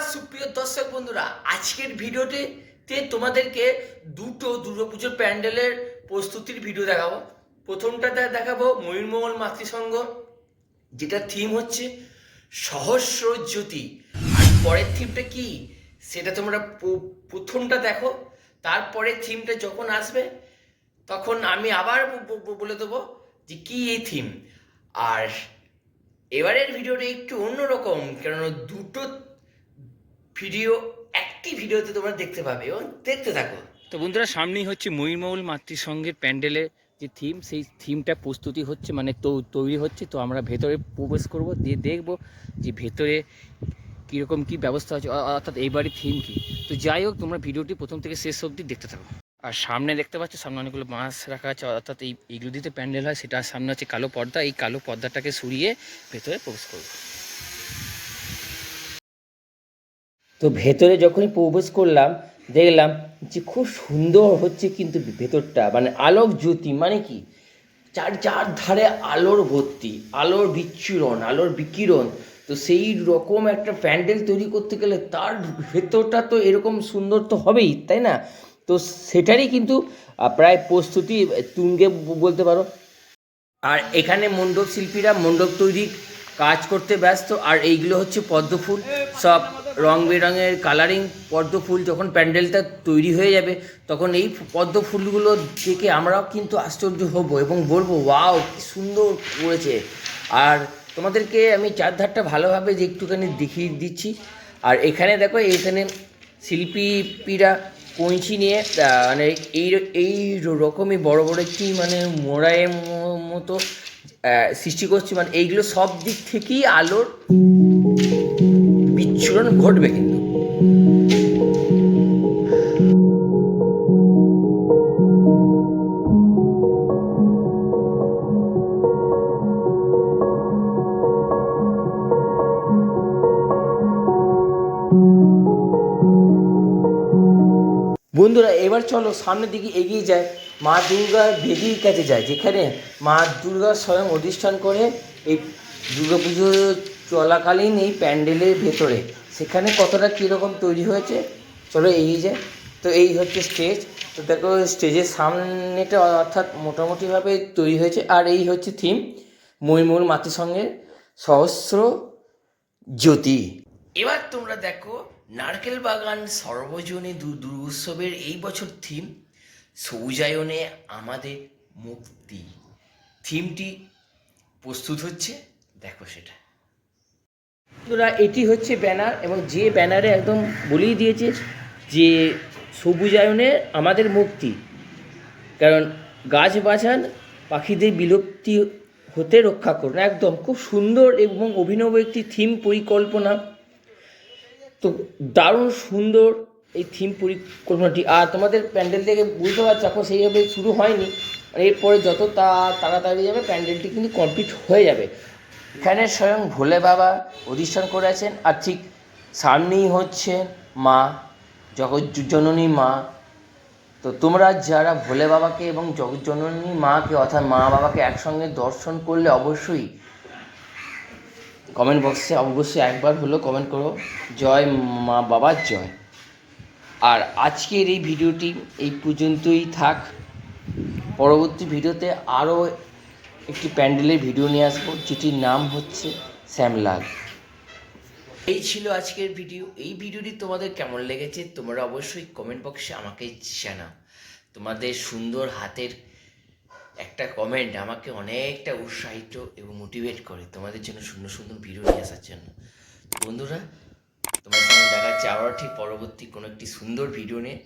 দর্শক বন্ধুরা, আজকের ভিডিওতে তে তোমাদেরকে দুটো দুর্গাপুজোর প্যান্ডেলের প্রস্তুতির ভিডিও দেখাবো। প্রথমটাতে দেখাবো ময়ূরমঙ্গল মাতৃসংঘ, যেটা থিম হচ্ছে সহস্র জ্যোতি। আর পরের থিমটা কি, সেটা তোমরা প্রথমটা দেখো তারপরে থিমটা যখন আসবে, তখন আমি আবার বলে দেবো যে কি এই থিম আর এবারের ভিডিওটা একটু অন্যরকম, কেননা দুটো ভিডিও, একটি ভিডিওতে তোমরা দেখতে পাবে এবং দেখতে থাকো। তো বন্ধুরা, সামনেই হচ্ছে ময়ূরমহল মাতৃসংঘের প্যান্ডেলের যে থিম সেই থিমটা প্রস্তুতি হচ্ছে মানে তৈরি হচ্ছে। তো আমরা ভেতরে প্রবেশ করব, দিয়ে দেখব যে ভেতরে কীরকম কী ব্যবস্থা আছে অর্থাৎ এইবারই থিম কী। তো যাই হোক, তোমরা ভিডিওটি প্রথম থেকে শেষ অবধি দেখতে থাকো। আর সামনে দেখতে পাচ্ছ, সামনে অনেকগুলো বাঁশ রাখা আছে, অর্থাৎ এই এইগুলো দিতে প্যান্ডেল হয় সেটার সামনে হচ্ছে কালো পর্দা। এই কালো পর্দাটাকে সরিয়ে ভেতরে প্রবেশ করব। তো ভেতরে যখনই প্রবেশ করলাম, দেখলাম যে খুব সুন্দর হচ্ছে কিন্তু ভেতরটা। মানে আলোক জ্যোতি মানে কি? চার চার ধারে আলোর ভর্তি, আলোর বিচ্ছুরণ, আলোর বিকিরণ। তো সেই রকম একটা প্যান্ডেল তৈরি করতে গেলে তার ভেতরটা তো এরকম সুন্দর তো হবেই, তাই না? তো সেটারই কিন্তু প্রায় প্রস্তুতি তুঙ্গে বলতে পারো। আর এখানে মণ্ডপ শিল্পীরা মণ্ডপ তৈরির কাজ করতে ব্যস্ত, আর এইগুলো হচ্ছে পদ্মফুল। সব রং বেরঙের কালারিং পদ্ম ফুল যখন প্যান্ডেলটা তৈরি হয়ে যাবে, তখন এই পদ্ম ফুলগুলো দেখে আমরাও কিন্তু আশ্চর্য হব এবং বলব, ওয়াও, কি সুন্দর করেছে। আর তোমাদেরকে আমি চারধারটা ভালোভাবে যে একটুখানি দেখিয়ে দিচ্ছি। আর এখানে দেখো, এখানে শিল্পীরা কঞ্চি নিয়ে মানে এই এই রকমই বড় বড় একটি মানে মোড়ায়ের মতো সৃষ্টি করছে। মানে এইগুলো সব দিক থেকেই আলোর বিচ্ছুরণ ঘটবে কিন্তু। বন্ধুরা, এবার চলো সামনের দিকে এগিয়ে যায় মা দুর্গার বেদির কাছে যায় যেখানে মা দুর্গা স্বয়ং অধিষ্ঠান করে এই দুর্গাপুজো চলাকালীন এই প্যান্ডেলের ভেতরে। সেখানে কতটা কীরকম তৈরি হয়েছে? চলো এগিয়ে যায় তো এই হচ্ছে স্টেজ তো দেখো স্টেজের সামনেটা অর্থাৎ মোটামুটিভাবে তৈরি হয়েছে। আর এই হচ্ছে থিম ময়ূর মাতৃসঙ্গের সহস্র জ্যোতি। এবার তোমরা দেখো, নারকেল বাগান সর্বজনে দুর্গোৎসবের এই বছর থিম সৌজায়নে আমাদের মুক্তি। থিমটি প্রস্তুত হচ্ছে, দেখো সেটা। বন্ধুরা এটি হচ্ছে ব্যানার এবং যে ব্যানারে একদম বলেই দিয়েছে যে সবুজায়নে আমাদের মুক্তি। কারণ গাছ বাঁচান, পাখিদের বিলুপ্তি হতে রক্ষা করুন। একদম খুব সুন্দর এবং অভিনব একটি থিম পরিকল্পনা। তো দারুণ সুন্দর এই থিম পরিকল্পনাটি। আর তোমাদের প্যান্ডেল থেকে বুঝতে পারছ, এখন সেইভাবে শুরু হয়নি। এরপরে যত তা তাড়াতাড়ি যাবে, প্যান্ডেলটি কিন্তু কমপ্লিট হয়ে যাবে। এখানে স্বয়ং ভোলে বাবা অধিষ্ঠান করে আছেন আর ঠিক সামনেই হচ্ছে মা, জগৎ জননী মা। তো তোমরা যারা ভোলে বাবাকে এবং জগজ্জননী মাকে অর্থাৎ মা বাবাকে একসঙ্গে দর্শন করলে অবশ্যই কমেন্ট বক্সে অবশ্যই একবার হলো কমেন্ট করো, জয় মা বাবার জয়। আর আজকের এই ভিডিওটি এই পর্যন্তই থাক। পরবর্তী ভিডিওতে আরও একটি প্যান্ডেলের ভিডিও নিয়ে আসব, যেটির নাম হচ্ছে শ্যামলাল। এই ছিল আজকের ভিডিও। এই ভিডিওটি তোমাদের কেমন লেগেছে তোমরা অবশ্যই কমেন্ট বক্সে আমাকে জানাও। তোমাদের সুন্দর হাতের একটা কমেন্ট আমাকে অনেকটা উৎসাহিত এবং মোটিভেট করে তোমাদের জন্য সুন্দর সুন্দর ভিডিও নিয়ে আসার জন্য। বন্ধুরা তোমার সঙ্গে দেখা যাচ্ছে আবার ঠিক পরবর্তী কোনো একটি সুন্দর ভিডিও নিয়ে।